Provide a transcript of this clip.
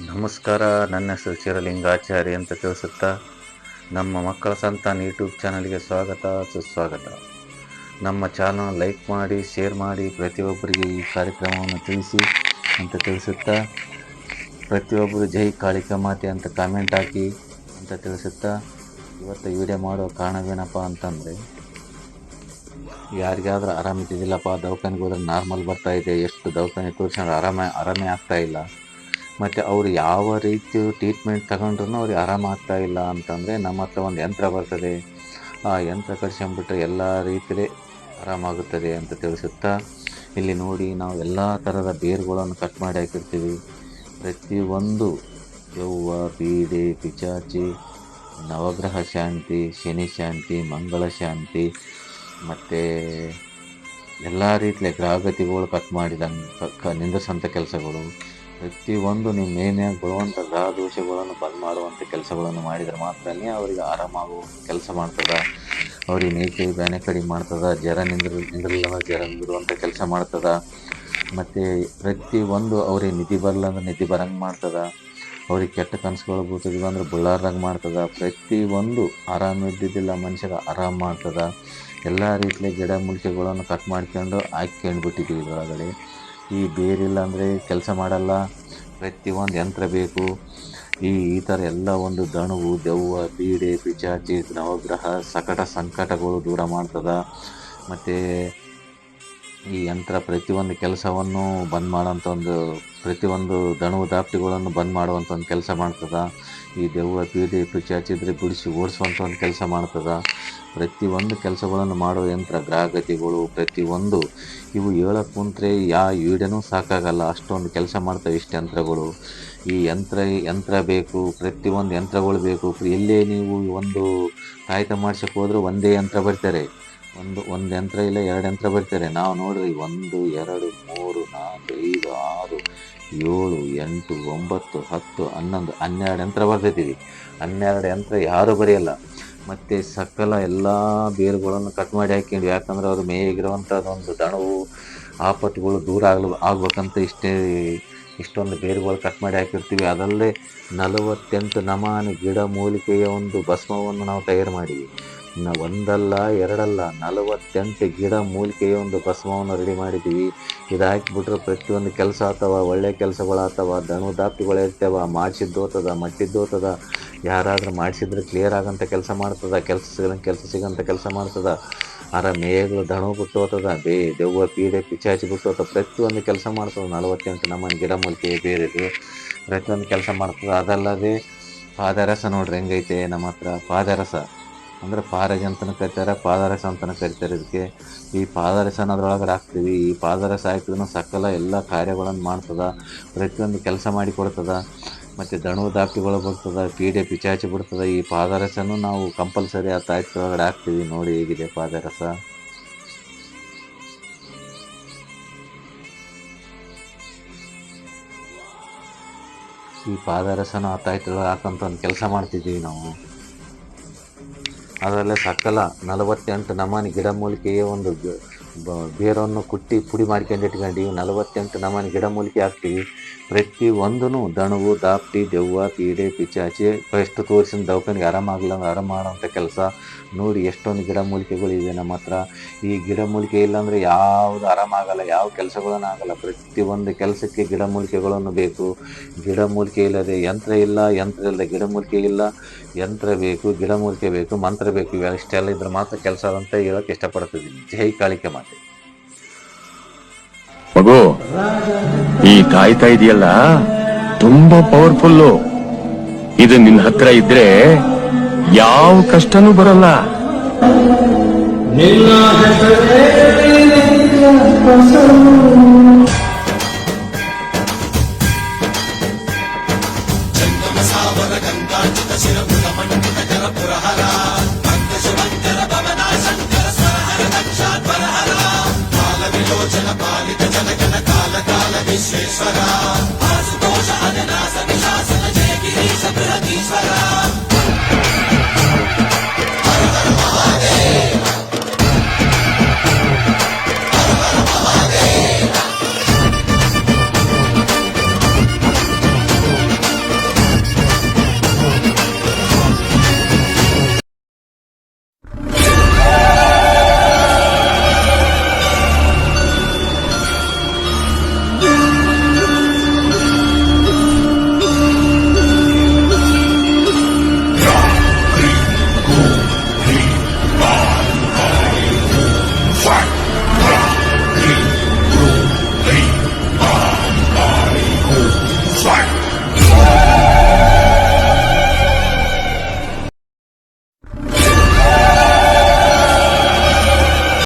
ನಮಸ್ಕಾರ, ನನ್ನ ಹೆಸರು ಶಿರಲಿಂಗಾಚಾರ್ಯ ಅಂತ ತಿಳಿಸುತ್ತಾ ನಮ್ಮ ಮಕ್ಕಳ ಸಂತಾನ ಯೂಟ್ಯೂಬ್ ಚಾನಲ್ಗೆ ಸ್ವಾಗತ, ಸುಸ್ವಾಗತ. ನಮ್ಮ ಚಾನಲ್ ಲೈಕ್ ಮಾಡಿ, ಶೇರ್ ಮಾಡಿ, ಪ್ರತಿಯೊಬ್ಬರಿಗೆ ಈ ಕಾರ್ಯಕ್ರಮವನ್ನು ತಿಳಿಸಿ ಅಂತ ತಿಳಿಸುತ್ತಾ ಪ್ರತಿಯೊಬ್ಬರು ಜೈ ಕಾಳಿಕ ಮಾತೆ ಅಂತ ಕಾಮೆಂಟ್ ಹಾಕಿ ಅಂತ ತಿಳಿಸುತ್ತಾ ಇವತ್ತು ವಿಡಿಯೋ ಮಾಡೋ ಕಾರಣವೇನಪ್ಪ ಅಂತಂದರೆ, ಯಾರಿಗಾದ್ರೂ ಆರಾಮಿದ್ದಿಲ್ಲಪ್ಪ ದವಾಖಾನೆಗೆ ಹೋದ್ರೆ ನಾರ್ಮಲ್ ಬರ್ತಾ ಇದೆ. ಎಷ್ಟು ದವಾಖಾನೆ ತೋರಿಸ್ಕೊಂಡ್ರೆ ಆರಾಮ, ಆರಾಮೇ ಆಗ್ತಾ ಇಲ್ಲ. ಮತ್ತು ಅವರು ಯಾವ ರೀತಿ ಟ್ರೀಟ್ಮೆಂಟ್ ತಗೊಂಡ್ರು ಅವ್ರಿಗೆ ಆರಾಮಾಗ್ತಾ ಇಲ್ಲ ಅಂತಂದರೆ ನಮ್ಮ ಹತ್ರ ಒಂದು ಯಂತ್ರ ಬರ್ತದೆ. ಆ ಯಂತ್ರ ಕಟ್ಸ್ಕೊಂಬಿಟ್ರೆ ಎಲ್ಲ ರೀತಿಯಲ್ಲಿ ಆರಾಮಾಗುತ್ತದೆ ಅಂತ ತಿಳಿಸುತ್ತಾ ಇಲ್ಲಿ ನೋಡಿ ನಾವು ಎಲ್ಲ ಥರದ ಬೇರುಗಳನ್ನು ಕಟ್ ಮಾಡಿ ಹಾಕಿರ್ತೀವಿ. ಪ್ರತಿಯೊಂದು ಯೌವ ಪೀಡೆ, ಪಿಚಾಚಿ, ನವಗ್ರಹ ಶಾಂತಿ, ಶನಿ ಶಾಂತಿ, ಮಂಗಳ ಶಾಂತಿ, ಮತ್ತು ಎಲ್ಲ ರೀತಿಯ ಗ್ರಹಗತಿಗಳು ಕಟ್ ಮಾಡಿದಂಗೆ ನಿಂದಿಸಂಥ ಕೆಲಸಗಳು. ಪ್ರತಿಯೊಂದು ನಿಮ್ಮ ಏನೇ ಬರುವಂಥ ಗ್ರಹ ದೋಷಗಳನ್ನು ಬಂದ್ ಮಾಡುವಂಥ ಕೆಲಸಗಳನ್ನು ಮಾಡಿದರೆ ಮಾತ್ರನೇ ಅವರಿಗೆ ಆರಾಮಾಗುವ ಕೆಲಸ ಮಾಡ್ತದೆ. ಅವ್ರಿಗೆ ಮೇಕೆ ಬ್ಯಾನೆ ಕಡಿಮೆ ಮಾಡ್ತದೆ, ಜ್ವರ ನಿಂದ್ರ ನಿಂದ್ರಲ್ಲ ಜ್ವರ ನಿಂದಿರುವಂಥ ಕೆಲಸ ಮಾಡ್ತದೆ. ಮತ್ತು ಪ್ರತಿಯೊಂದು ಅವ್ರಿಗೆ ನಿಧಿ ಬರಲ್ಲ ಅಂದ್ರೆ ನಿಧಿ ಬರಂಗೆ ಮಾಡ್ತದೆ. ಅವ್ರಿಗೆ ಕೆಟ್ಟ ಕನಸುಗಳು ಬೀಳ್ತದಿಲ್ಲ ಅಂದ್ರೆ ಬುಳ್ಳಾರ್ದಂಗೆ ಮಾಡ್ತದೆ. ಪ್ರತಿಯೊಂದು ಆರಾಮ ಇದ್ದಿದ್ದಿಲ್ಲ ಮನುಷ್ಯರ ಆರಾಮ ಮಾಡ್ತದೆ. ಎಲ್ಲ ರೀತಿಯ ಗಿಡ, ಮೂಲಿಕೆಗಳನ್ನು ಕಟ್ ಮಾಡ್ಕೊಂಡು ಹಾಕ್ಕೊಂಡ್ಬಿಟ್ಟಿದ್ದೀವಿ ಇದರೊಳಗಡೆ. ಈ ಬೇರಿಲ್ಲ ಅಂದರೆ ಕೆಲಸ ಮಾಡಲ್ಲ. ಪ್ರತಿಯೊಂದು ಯಂತ್ರ ಬೇಕು. ಈ ಈ ಥರ ಎಲ್ಲ ಒಂದು ದಣವು, ದೆವ್ವ, ಬೀಡೆ, ಪಿಚಾಚಿ, ನವಗ್ರಹ, ಸಕಟ ಸಂಕಟಗಳು ದೂರ ಮಾಡ್ತದೆ. ಮತ್ತು ಈ ಯಂತ್ರ ಪ್ರತಿಯೊಂದು ಕೆಲಸವನ್ನು ಬಂದ್ ಮಾಡೋಂಥ ಒಂದು ಪ್ರತಿಯೊಂದು ದಣವು ದಾಪ್ತಿಗಳನ್ನು ಬಂದ್ ಮಾಡುವಂಥ ಒಂದು ಕೆಲಸ ಮಾಡ್ತದೆ. ಈ ದೆವ್ವ, ಪೀಡೆ ಹಚ್ಚಿದ್ರೆ ಬಿಡಿಸಿ ಓಡಿಸುವಂಥ ಒಂದು ಕೆಲಸ ಮಾಡ್ತದೆ. ಪ್ರತಿಯೊಂದು ಕೆಲಸಗಳನ್ನು ಮಾಡುವ ಯಂತ್ರ, ಗ್ರಹಗತಿಗಳು, ಪ್ರತಿಯೊಂದು ಇವು ಹೇಳಕ್ಕೆ ಕುಂತ್ರೆ ಯಾ ಈಡನೂ ಸಾಕಾಗಲ್ಲ. ಅಷ್ಟೊಂದು ಕೆಲಸ ಮಾಡ್ತವೆ ಇಷ್ಟು ಯಂತ್ರಗಳು. ಈ ಯಂತ್ರ ಯಂತ್ರ ಬೇಕು, ಪ್ರತಿಯೊಂದು ಯಂತ್ರಗಳು ಬೇಕು. ಎಲ್ಲೇ ನೀವು ಒಂದು ಕಾಯಿತ ಮಾಡ್ಸಕ್ಕೆ ಹೋದ್ರೆ ಒಂದೇ ಯಂತ್ರ ಬರ್ತಾರೆ. ಒಂದು ಒಂದು ಯಂತ್ರ ಇಲ್ಲ, ಎರಡು ಯಂತ್ರ ಬರ್ತಾರೆ. ನಾವು ನೋಡ್ರಿ, ಒಂದು, ಎರಡು, ಮೂರು, ನಾಲ್ಕು, ಐದು, ಆರು, ಏಳು, ಎಂಟು, ಒಂಬತ್ತು, ಹತ್ತು, ಹನ್ನೊಂದು, ಹನ್ನೆರಡು ಯಂತ್ರ ಬರ್ತೈತಿವಿ ಹನ್ನೆರಡು ಯಂತ್ರ ಯಾರೂ ಬರೆಯಲ್ಲ. ಮತ್ತು ಸಕಲ ಎಲ್ಲ ಬೇರುಗಳನ್ನು ಕಟ್ ಮಾಡಿ ಹಾಕ್ಕೊಂಡು ಯಾಕಂದ್ರೆ ಅವ್ರು ಮೇಗಿರುವಂಥದ್ದೊಂದು ದಣವು, ಆಪತ್ತುಗಳು ದೂರ ಆಗಲು, ಆಗ್ಬೇಕಂತ ಇಷ್ಟೇ, ಇಷ್ಟೊಂದು ಬೇರುಗಳು ಕಟ್ ಮಾಡಿ ಹಾಕಿರ್ತೀವಿ. ಅದಲ್ಲದೆ ನಲವತ್ತೆಂಟು ನಮಾನಿ ಗಿಡ ಮೂಲಿಕೆಯ ಒಂದು ಭಸ್ಮವನ್ನು ನಾವು ತಯಾರು ಮಾಡಿವಿ ಇನ್ನು ಒಂದಲ್ಲ, ಎರಡಲ್ಲ, ನಲವತ್ತೆಂಟು ಗಿಡ ಮೂಲಿಕೆಯ ಒಂದು ಭಸ್ಮವನ್ನು ರೆಡಿ ಮಾಡಿದ್ದೀವಿ. ಇದು ಹಾಕಿಬಿಟ್ರೆ ಪ್ರತಿಯೊಂದು ಕೆಲಸ ಆಗ್ತವ, ಒಳ್ಳೆ ಕೆಲಸಗಳಾಗ್ತವ ದಣು ದಾಪ್ತಿಗಳು ಇರ್ತವ ಮಾಡಿಸಿದ್ದು ಹೋಗ್ತದ ಮಟ್ಟಿದ್ದು ಹೋಗ್ತದ ಯಾರಾದ್ರೂ ಮಾಡಿಸಿದ್ರೆ ಕ್ಲಿಯರ್ ಆಗಂಥ ಕೆಲಸ ಮಾಡ್ತದ, ಕೆಲಸ ಸಿಗೋ ಕೆಲಸ ಸಿಗೋಂಥ ಕೆಲಸ ಮಾಡ್ತದ. ಅರ ಮೇಗಳು ದಣು ಬಿಟ್ಟೋತದ ಬೇ ದೆವ್ವ ಪೀಡೆ ಪಿಚಾಚಿ ಬಿಟ್ಟು ಹೋಗ್ತದ ಪ್ರತಿಯೊಂದು ಕೆಲಸ ಮಾಡ್ತದೆ. ನಲವತ್ತೆಂಟು ನಮ್ಮನ್ನು ಗಿಡ ಮೂಲಿಕೆ ಬೇರೆದು. ಪ್ರತಿಯೊಂದು ಕೆಲಸ ಮಾಡ್ತದೆ. ಅದಲ್ಲದೆ ಪಾದರಸ ನೋಡ್ರಿ ಹೆಂಗೈತೆ, ನಮ್ಮ ಹತ್ರ ಪಾದರಸ. ಅಂದರೆ ಪಾರಜ ಅಂತಲೂ ಕರಿತಾರೆ, ಪಾದರಸ ಅಂತಲೂ ಕರಿತಾರೆ ಇದಕ್ಕೆ. ಈ ಪಾದರಸ ಅನ್ನೋದ್ರೊಳಗೆ ಹಾಕ್ತೀವಿ, ಈ ಪಾದರಸ ಹಾಕಿದ್ರೂ ಸಕಲ ಎಲ್ಲ ಕಾರ್ಯಗಳನ್ನು ಮಾಡ್ತದೆ, ಪ್ರತಿಯೊಂದು ಕೆಲಸ ಮಾಡಿ ಕೊಡ್ತದೆ, ಮತ್ತು ದಣು ದಾಪ್ತಿಗಳು ಬರ್ತದೆ, ಪೀಡೆ ಪಿಚಾಚಿ ಬಿಡ್ತದೆ, ಈ ಪಾದರಸನೂ ನಾವು ಕಂಪಲ್ಸರಿ ಆ ತಾಯ್ತಿಯೊಳಗಡೆ ಹಾಕ್ತೀವಿ ನೋಡಿ ಹೇಗಿದೆ ಪಾದರಸ. ಈ ಪಾದರಸನ ಆ ತಾಯ್ತಿಯೊಳಗೆ ಹಾಕೋಂಥ ಒಂದು ಕೆಲಸ ಮಾಡ್ತಿದ್ದೀವಿ ನಾವು. ಅದರಲ್ಲೇ ಸಕಲ ನಲವತ್ತೆಂಟು ನಮೂನಿ ಗಿಡಮೂಲಿಕೆಯ ಒಂದು ಬೇರನ್ನು ಕುಟ್ಟಿ ಪುಡಿ ಮಾಡ್ಕೊಂಡು ಇಟ್ಕೊಂಡು ನಲವತ್ತೆಂಟು ನಮೂನಿ ಗಿಡಮೂಲಿಕೆ ಹಾಕ್ತೀವಿ ಪ್ರತಿ ಒಂದೂ ದಣವು, ದಾಪ್ತಿ, ದೆವ್ವ, ಪೀಡೆ, ಪಿಚಾಚಿ ಎಷ್ಟು ತೋರಿಸಿದ ದವಾಖಾನಿಗೆ ಆರಾಮಾಗಲ್ಲ ಆರಾಮ ಮಾಡೋಂಥ ಕೆಲಸ. ನೋಡಿ ಎಷ್ಟೊಂದು ಗಿಡಮೂಲಿಕೆಗಳಿವೆ ನಮ್ಮ ಹತ್ರ. ಈ ಗಿಡಮೂಲಿಕೆ ಇಲ್ಲಾಂದರೆ ಯಾವುದು ಆರಾಮಾಗಲ್ಲ ಯಾವ ಕೆಲಸಗಳನ್ನು ಆಗಲ್ಲ. ಪ್ರತಿಯೊಂದು ಕೆಲಸಕ್ಕೆ ಗಿಡಮೂಲಿಕೆಗಳನ್ನು ಬೇಕು. ಗಿಡಮೂಲಿಕೆ ಇಲ್ಲದೆ ಯಂತ್ರ ಇಲ್ಲ, ಯಂತ್ರ ಇಲ್ಲದೆ ಗಿಡಮೂಲಿಕೆ ಇಲ್ಲ. ಯಂತ್ರ ಬೇಕು ಗಿಡಮೂಲಿಕೆ ಬೇಕು, ಮಂತ್ರ ಬೇಕು. ಇವೆಲ್ಲ ಇಷ್ಟೆಲ್ಲ ಇದ್ರೆ ಮಾತ್ರ ಕೆಲಸ ಅಂತ ಹೇಳೋಕೆ ಇಷ್ಟಪಡ್ತಿದ್ದೀನಿ. ಜೈ ಕಾಳಿಕೆ ಮಾತೆ. ಮಗು ಈ ಕಾಯ್ತಾ ಇದೆಯಲ್ಲ? ತುಂಬಾ ಪವರ್ಫುಲ್ಲು. ಇದು ನಿನ್ನ ಹತ್ರ ಇದ್ರೆ ಯಾವ ಕಷ್ಟನೂ ಬರಲ್ಲ.